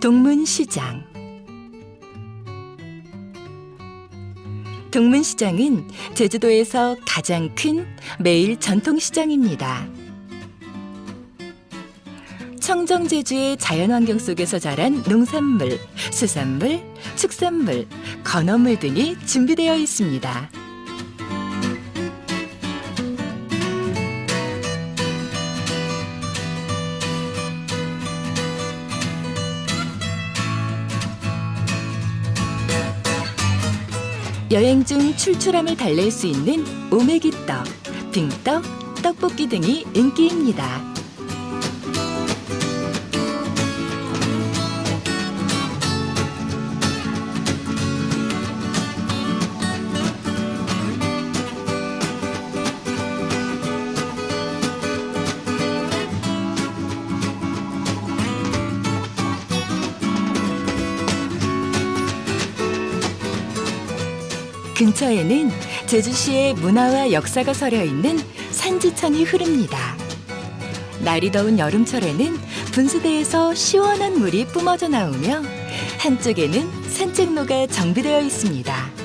동문시장 동문시장은 제주도에서 가장 큰 매일 전통시장입니다. 청정제주의 자연환경 속에서 자란 농산물, 수산물, 축산물, 건어물 등이 준비되어 있습니다. 여행 중 출출함을 달랠 수 있는 오메기떡, 빙떡, 떡볶이 등이 인기입니다. 근처에는 제주시의 문화와 역사가 서려 있는 산지천이 흐릅니다. 날이 더운 여름철에는 분수대에서 시원한 물이 뿜어져 나오며 한쪽에는 산책로가 정비되어 있습니다.